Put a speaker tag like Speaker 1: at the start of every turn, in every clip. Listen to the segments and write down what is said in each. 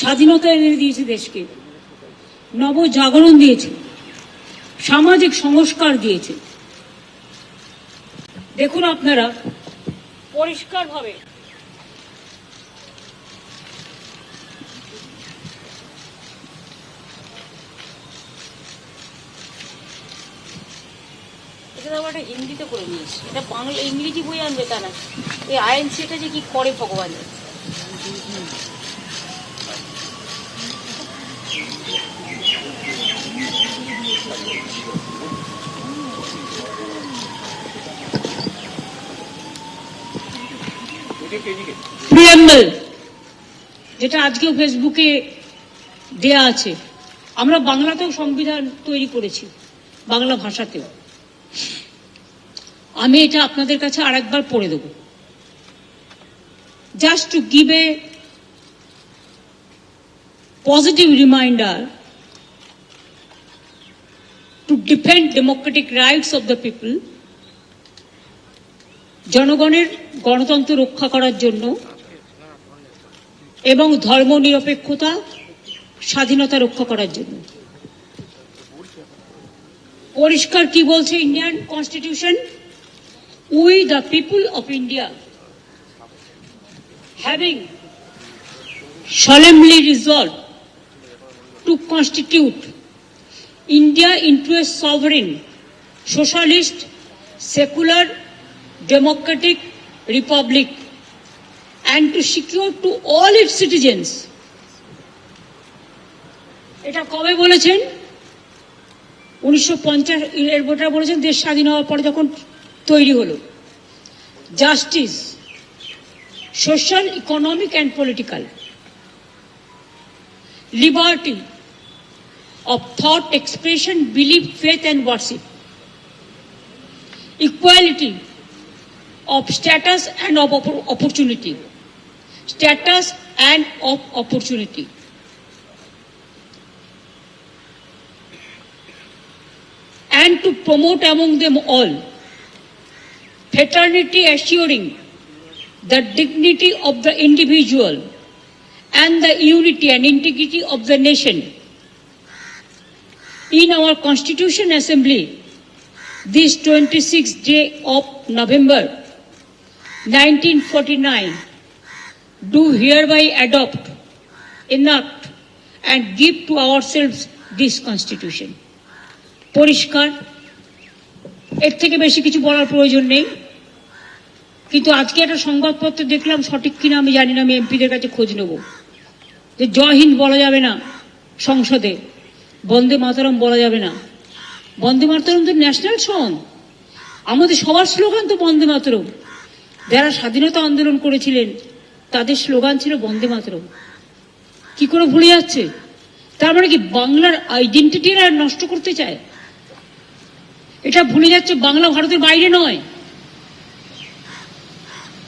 Speaker 1: স্বাধীনতা এনে দিয়েছে দেশকে। নবজাগরণ দিয়েছে। সামাজিক সংস্কার দিয়েছে। দেখুন আপনারা, পরিষ্কারভাবে। এটা হিন্দিতে করে নিয়েছে এটা বাংলা, ইংরেজি বই আনবে তা না এই আইএনসি এটা যে কি করে ভগবান প্রিয়াম্বল যেটা আজকেও ফেসবুকে দেয়া আছে। আমরা বাংলাতেও সংবিধান তৈরি করেছি, বাংলা ভাষাতেও। আমি এটা আপনাদের কাছে আরেকবার পড়ে দেব। Just to give a positive reminder to defend democratic rights of the people জনগণের গণতন্ত্র রক্ষা করার জন্য এবং ধর্মনিরপেক্ষতা স্বাধীনতা রক্ষা করার জন্য। পরিষ্কার কি বলছে Indian constitution we the people of India having solemnly resolved to constitute India into a sovereign, socialist, secular, democratic republic and to secure to all its citizens. এটা কবে বলেছেন? উনিশশো পঞ্চাশ বলেছেন, দেশ স্বাধীন হওয়ার পরে যখন তৈরি হলো। Justice social economic and political liberty of thought expression belief faith and worship equality of status and of opportunity, status and of opportunity. And to promote among them all fraternity assuring the dignity of the individual and the unity and integrity of the nation. In our Constitution Assembly, this 26th day of November 1949, do hereby adopt, enact, and give to ourselves this Constitution. পরিষ্কার এর থেকে বেশি কিছু বলার প্রয়োজন নেই। কিন্তু আজকে একটা সংবাদপত্র দেখলাম সঠিক কিনা আমি জানি না আমি এমপিদের কাছে খোঁজ নেব। যে জয় হিন্দ বলা যাবে না সংসদে বন্দে মাতরম বলা যাবে না। বন্দে মাতরম তো ন্যাশনাল সং আমাদের সবার স্লোগান তো বন্দে মাতরম। যারা স্বাধীনতা আন্দোলন করেছিলেন, তাদের স্লোগান ছিল বন্দে মাতরম। কি করে ভুলে যাচ্ছে? তার মানে কি বাংলার আইডেন্টিটি আর নষ্ট করতে চায়? এটা ভুলে যাচ্ছে বাংলা ভারতের বাইরে নয়।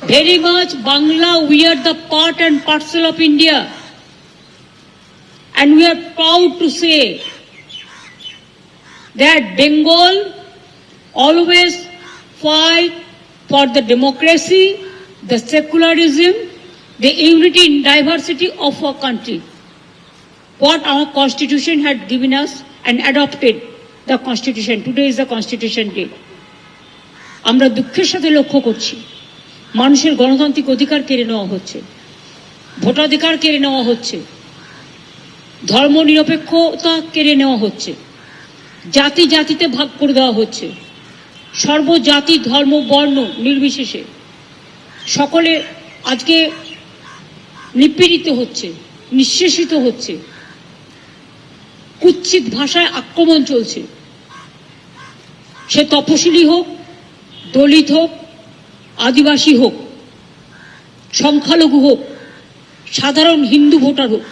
Speaker 1: Very much Bangla we are the part and parcel of India and we are proud to say that Bengal always fight for the democracy, the secularism, the unity in diversity of our country. What our constitution had given us and adopted the constitution. Today is the constitution day. আমরা দুঃখের সাথে লক্ষ্য করছি মানুষের গণতান্ত্রিক অধিকার কেড়ে নেওয়া হচ্ছে ভোটাধিকার কেড়ে নেওয়া হচ্ছে ধর্ম নিরপেক্ষতা কেড়ে নেওয়া হচ্ছে জাতি জাতিতে ভাগ করে দেওয়া হচ্ছে সর্বজাতি, ধর্ম, বর্ণ নির্বিশেষে। সকলে আজকে নিপীড়িত হচ্ছে, নিঃশেষিত হচ্ছে। কুৎসিত ভাষায় আক্রমণ চলছে। সে তপশিলি হোক, দলিত হোক, আদিবাসী হোক, সংখ্যালঘু হোক, সাধারণ হিন্দু ভোটার হোক,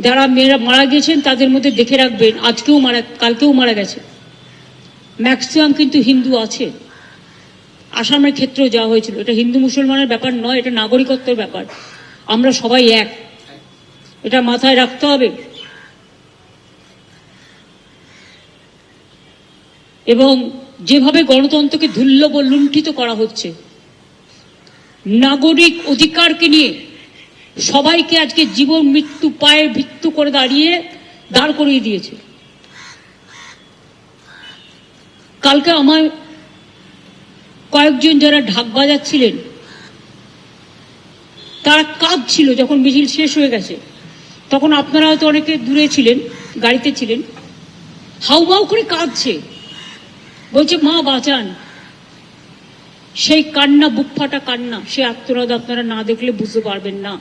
Speaker 1: যারা মেয়েরা মারা গেছেন তাদের মধ্যে দেখে রাখবেন, আজকেও মারা, কালকেও মারা গেছে। ম্যাক্সিমাম কিন্তু হিন্দু আছে। আসামের ক্ষেত্রেও যাওয়া হয়েছিল। এটা হিন্দু মুসলমানের ব্যাপার নয়, এটা নাগরিকত্বের ব্যাপার। আমরা সবাই এক। এটা মাথায় রাখতে হবে। এবং যেভাবে গণতন্ত্রকে ধুল্লব লুণ্ঠিত করা হচ্ছে, নাগরিক অধিকারকে নিয়ে সবাইকে আজকে জীবন মৃত্যু পায়ে ভিত্তু করে দাঁড়িয়ে দাঁড় করিয়ে দিয়েছে। কালকে আমার কয়েকজন যারা ঢাক বাজাচ্ছিলেন, তারা কাঁদছিল যখন মিছিল শেষ হয়ে গেছে। তখন আপনারা হয়তো অনেকে দূরে ছিলেন, গাড়িতে ছিলেন। হাউমাউ করে কাঁদছে। বলছে, মা, বাঁচান। সেই কান্না, বুক ফাটা কান্না, সে আত্মরাদ আপনারা না দেখলে বুঝতে পারবেন না।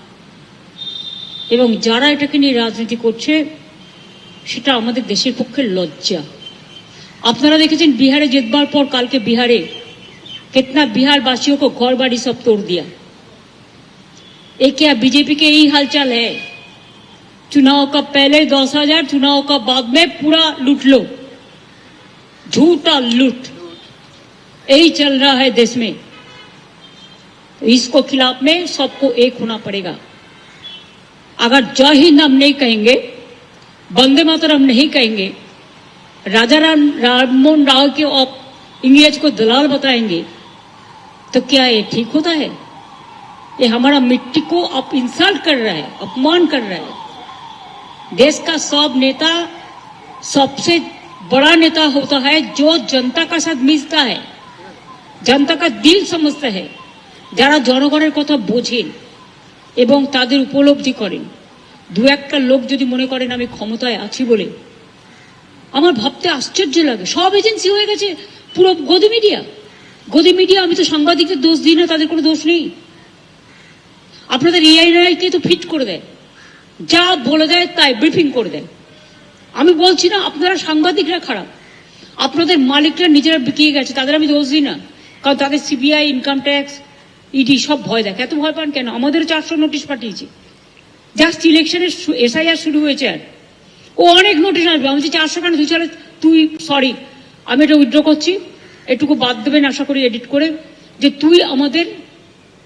Speaker 1: এবং যারা এটাকে নিয়ে রাজনীতি করছে, সেটা আমাদের দেশের পক্ষে লজ্জা। আপনারা দেখেছেন বিহারে জেতবার পর কালকে বিহারে कितना बिहार वासियों को घर बाड़ी सब तोड़ दिया ये क्या बीजेपी के यही हालचाल है चुनाव का पहले दस हजार चुनाव का बाद में पूरा लूट लो झूठा लूट यही चल रहा है देश में तो इसको खिलाफ में सबको एक होना पड़ेगा अगर जय हिंद हम नहीं कहेंगे वंदे मातरम नहीं कहेंगे राजा राम राममोहन राव के आप इंग्रेज को दलाल बताएंगे तो क्या ये ठीक होता है ये हमारा मिट्टी को आप इंसल्ट कर रहा है अपमान कर रहा है देश का सब नेता सबसे बड़ा नेता होता है जो जनता का साथ मिलता है जनता का दिल समझता है যারা জনগণের কথা বোঝেন এবং তাদের উপলব্ধি করেন দু একটা লোক যদি মনে করেন আমি ক্ষমতায় আছি বলে আমার ভাবতে আশ্চর্য লাগে। সব এজেন্সি হয়ে গেছে। পুরো গদি মিডিয়া। গদি মিডিয়া, আমি তো সাংবাদিকদের দোষ দিই না, তাদের কোনো দোষ নেই। আপনাদের এআইআইকে তো ফিট করে দেয়। যা বলে দেয় তাই ব্রিফিং করে দেয়। আমি বলছি না, আপনারা সাংবাদিকরা খারাপ। আপনাদের মালিকরা নিজেরা বিকিয়ে গেছে, তাদের আমি দোষ দিই না। কারণ তাদের সিবিআই ইনকাম ট্যাক্স ইডি সব ভয় দেখে এত ভয় পান কেন? আমাদের চারশো নোটিশ পাঠিয়েছে। জাস্ট ইলেকশনের এসআইআর শুরু হয়েছে আর। ও অনেক নোটিশ আসবে। আমি চারশো কেন তুই চলে তুই সরি আমি এটা উইথড্র করছি। এটুকু বাদ দেবেন আশা করি এডিট করে যে তুই আমাদের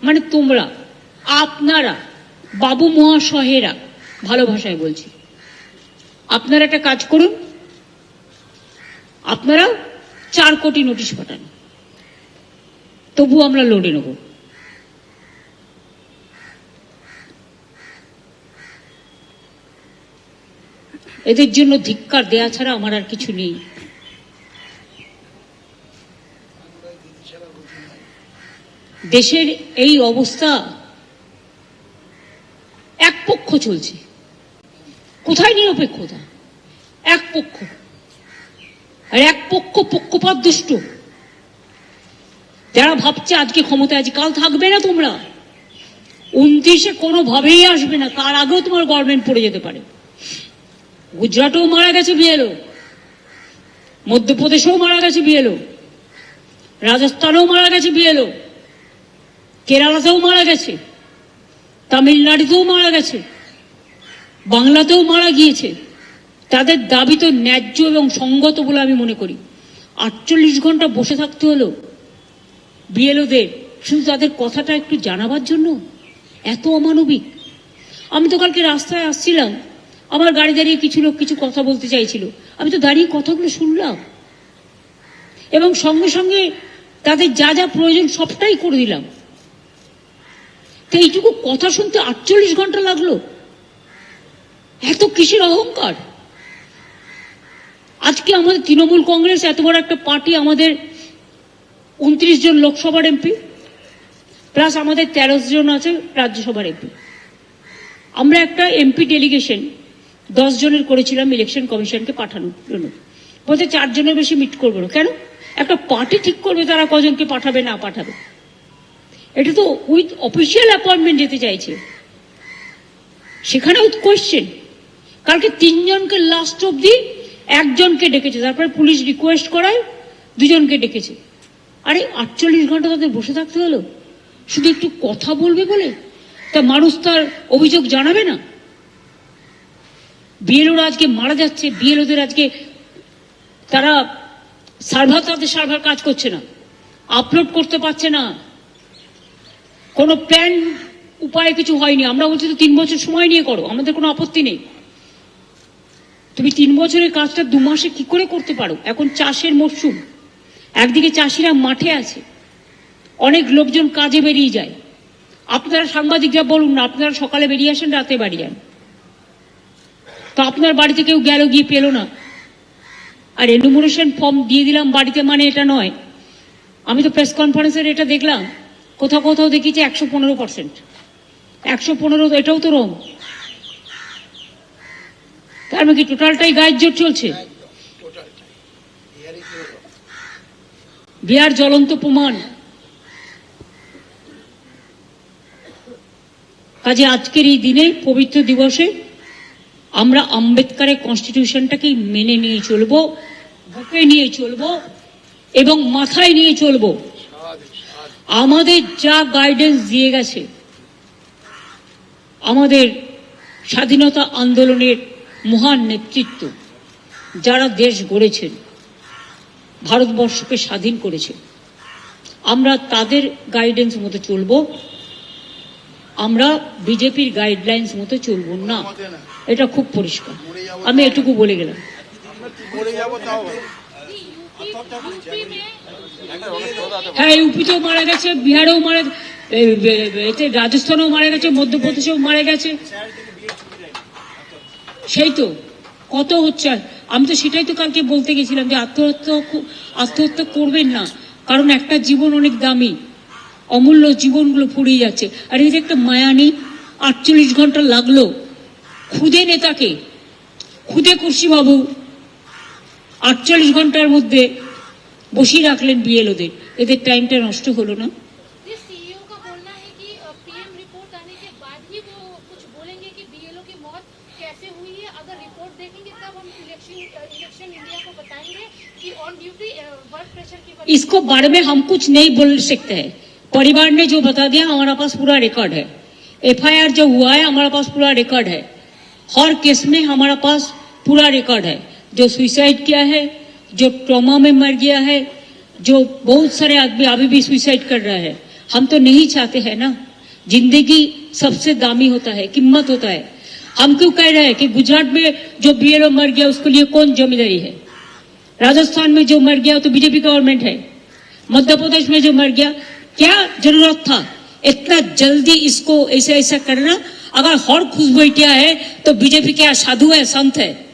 Speaker 1: মানে তোমরা, আপনারা, বাবু মহাশয়েরা, ভালো ভাষায় বলছি। আপনারা একটা কাজ করুন। আপনারা চার কোটি নোটিশ পাঠান। তবু আমরা লড়ে নেব। এদের জন্য ধিক্কার দেয়া ছাড়া আমার আর কিছু নেই। দেশের এই অবস্থা এক পক্ষ চলছে। কোথায় নিরপেক্ষতা? এক পক্ষ। আর এক পক্ষ পক্ষপাত দুষ্ট যারা ভাবছে আজকে ক্ষমতায় আছে কাল থাকবে না তোমরা। উনত্রিশে কোনোভাবেই আসবে না। তার আগেও তোমার গভর্নমেন্ট পড়ে যেতে পারে। গুজরাটেও মারা গেছে বিএলও। মধ্যপ্রদেশেও মারা গেছে বিএলও। রাজস্থানেও মারা গেছে বিএলও। কেরালাতেও মারা গেছে। তামিলনাড়ুতেও মারা গেছে। বাংলাতেও মারা গিয়েছে। তাদের দাবি তো ন্যায্য এবং সঙ্গত বলে আমি মনে করি। আটচল্লিশ ঘণ্টা বসে থাকতে হলো বিএলওদের। শুধু তাদের কথাটা একটু জানাবার জন্য? এত অমানবিক। আমি তো কালকে রাস্তায় আসছিলাম। আমার গাড়ি দাঁড়িয়ে কিছু লোক কিছু কথা বলতে চাইছিল। আমি তো দাঁড়িয়ে কথাগুলো শুনলাম। এবং সঙ্গে সঙ্গে তাদের যা যা প্রয়োজন সবটাই করে দিলাম। তো এইটুকু কথা শুনতে আটচল্লিশ ঘণ্টা লাগল। এত কিসের অহংকার? আজকে আমাদের তৃণমূল কংগ্রেস এত বড় একটা পার্টি আমাদের উনত্রিশ জন লোকসভার এমপি, প্লাস আমাদের তেরো জন আছে রাজ্যসভার এমপি। আমরা একটা এমপি ডেলিগেশন দশ জনের করেছিলাম ইলেকশন কমিশনকে পাঠানোর জন্য। বলতে চারজনের বেশি মিট করব না। কেন? একটা পার্টি ঠিক করবে তারা কজনকে পাঠাবে, না পাঠাবে। এটা তো উইথ অফিসিয়াল অ্যাপয়েন্টমেন্ট যেতে চাইছে। সেখানে উইথ কোয়েশ্চেন কালকে তিনজনকে লাস্ট অব্দি একজনকে ডেকেছে। তারপরে পুলিশ রিকোয়েস্ট করায়, দুজনকে ডেকেছে। আরে, আটচল্লিশ ঘণ্টা তাদের বসে থাকতে হলো। শুধু একটু কথা বলবে বলে? তা মানুষ তার অভিযোগ জানাবে না? বিএলওরা আজকে মারা যাচ্ছে, বিএলওদের আজকে তারা সার্ভার, তাদের সার্ভার কাজ করছে না আপলোড করতে পারছে না। কোনো প্ল্যান উপায় কিছু হয়নি। আমরা বলছি তো তিন বছর সময় নিয়ে করো, আমাদের কোনো আপত্তি নেই। তুমি তিন বছরের কাজটা দু মাসে কি করে করতে পারো? এখন চাষের মরশুম। একদিকে চাষিরা মাঠে আছে, অনেক লোকজন কাজে বেরিয়ে যায়। আপনারা সাংবাদিকরা বলুন না, আপনারা সকালে বেরিয়ে আসেন, রাতে বাড়ি যান। তো আপনার বাড়িতে কেউ গেল গিয়ে পেল না। আর এনুমোরেশন ফর্ম দিয়ে দিলাম বাড়িতে মানে এটা নয়। আমি তো প্রেস কনফারেন্সের এটা দেখলাম, কোথাও কোথাও দেখিয়েছে একশো পনেরো পার্সেন্ট একশো পনেরো, এটাও তো রং। তার মানে কি টোটালটাই গায়ের জোর চলছে? বিহার জ্বলন্ত প্রমাণ। কাজে আজকের এই দিনে পবিত্র দিবসে আমরা আম্বেদকারের কনস্টিটিউশনটাকেই মেনে নিয়ে চলবো, বুকে নিয়ে চলবো এবং মাথায় নিয়ে চলবো। আমাদের যা গাইডেন্স দিয়ে গেছে, আমাদের স্বাধীনতা আন্দোলনের মহান নেতৃত্ব যারা দেশ গড়েছেন, ভারতবর্ষকে স্বাধীন করেছেন, আমরা তাদের গাইডেন্স মতো চলবো, আমরা বিজেপির গাইডলাইন্স মতো চলবো না। এটা খুব পরিষ্কার। আমি এটুকু বলে গেলাম। হ্যাঁ ইউপিতেও মারা গেছে, বিহারেও মারা এতে রাজস্থানেও মারা গেছে, মধ্যপ্রদেশেও মারা গেছে। সেই তো, কত হচ্ছে? আমি তো সেটাই তো কালকে বলতে গেছিলাম যে আত্মহত্যা আত্মহত্যা করবেন না, কারণ একটা জীবন অনেক দামি। অমূল্য জীবনগুলো ফুরিয়ে যাচ্ছে। আর এই যে একটা মায়া নেই আটচল্লিশ ঘণ্টা লাগল। খুদে নেতাকে খুদে কুর্সি বাবু আটচল্লিশ ঘন্টার মধ্যে বসিয়ে রাখলেন বিএলওদের এদের টাইমটা নষ্ট হলো না
Speaker 2: ये सीईओ का बोलना है कि पीएम रिपोर्ट आने के बाद ही वो कुछ बोलेंगे कि बीएलओ की मौत कैसे हुई है अगर रिपोर्ट देखेंगे तब हम इलेक्शन इलेक्शन इंडिया को बताएंगे कि ऑन ड्यूटी वर्क प्रेशर की वजह
Speaker 1: इसको बारे में हम कुछ नहीं बोल सकते हैं परिवार ने जो बता दिया हमारा पास पूरा रिकॉर्ड है एफआईआर जो हुआ है हमारा पास पूरा रिकॉर्ड है हर केस में हमारा पास पूरा रिकॉर्ड है। जो सुसाइड किया है, जो ट्रॉमा में मर गया है, जो बहुत सारे आदमी अभी भी सुसाइड कर रहा है। हम तो नहीं चाहते हैं ना। ज़िंदगी सबसे दामी होता है, कीमत होता है। हम क्यों कह रहे हैं कि गुजरात में जो बीएलओ मर गया, उसके लिए कौन ज़िम्मेदारी है? राजस्थान में जो मर गया तो बीजेपी गवर्नमेंट है। मध्य प्रदेश में जो मर गया, क्या ज़रूरत था? इतना जल्दी इसको ऐसा ऐसा करना, अगर हर खुशबैठिया है तो बीजेपी क्या साधु है, संत है?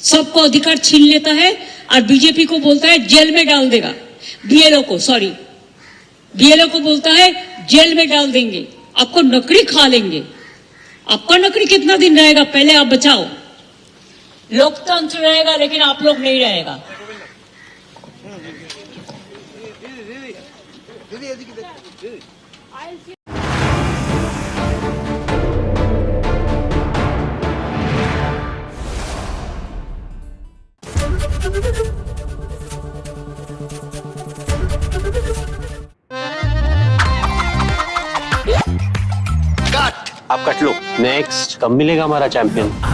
Speaker 1: सबको अधिकार छीन लेता है और बीजेपी को बोलता है, जेल में डाल देगा। बीएलओ को सॉरी बीएलओ को बोलता है, जेल में डाल देंगे। आपको नौकरी खा लेंगे। आपका नौकरी कितना दिन रहेगा? पहले आप बचाओ लोकतंत्र रहेगा, लेकिन आप लोग नहीं रहेगा।
Speaker 3: do. I'll see
Speaker 4: आप कट लो नेक्स्ट कब मिलेगा हमारा चैंपियन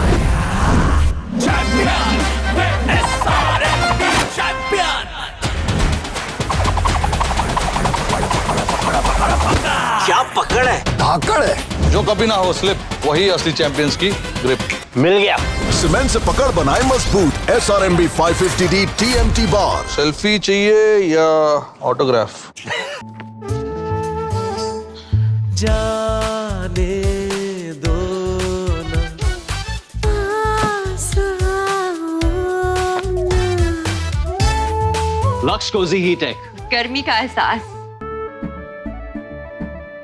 Speaker 5: धाकड़ है।
Speaker 6: जो कभी ना हो स्लिप वही असली चैंपियंस की ग्रिप
Speaker 4: मिल गया।
Speaker 5: सीमेंट से पकड़ बनाए मज़बूत S R M B five fifty D T M T bar
Speaker 6: selfie चाहिए या ऑटोग्राफ
Speaker 7: जाने दो
Speaker 4: लक्स कोजी ही। टेक
Speaker 8: गर्मी का एहसास।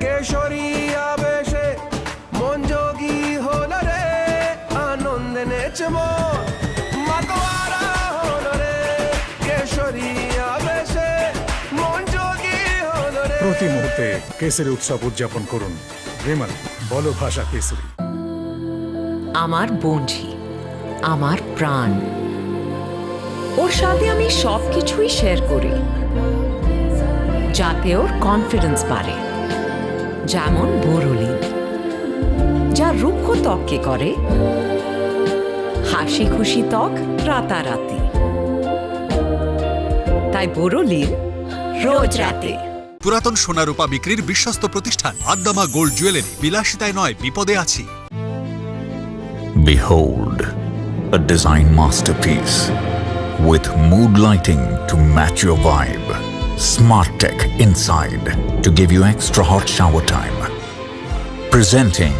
Speaker 7: केशोरी
Speaker 9: প্রতি মুহূর্তে কেসরি উৎসব উদযাপন করুন। বিমল বলো ভাষা কেসরি
Speaker 10: আমার বন্ধি আমার প্রাণ। ওর সাথে আমি সব কিছুই শেয়ার করি যাতে ওর কনফিডেন্স বাড়ে। যেমন বোরলি যা রুক্ষ ত্বককে করে হাসি খুশি ত্বক রাতারাতি তাই বোরলির রোজ রাতে
Speaker 11: পুরাতন সোনা রূপা বিক্রির বিশ্বস্ত প্রতিষ্ঠান আদ্দামা গোল্ড জুয়েলারি বিলাসিতায় নয় বিপদে আছি
Speaker 12: Behold, a design masterpiece with mood lighting to match your vibe. Smart Tech inside to give you extra hot shower time. Presenting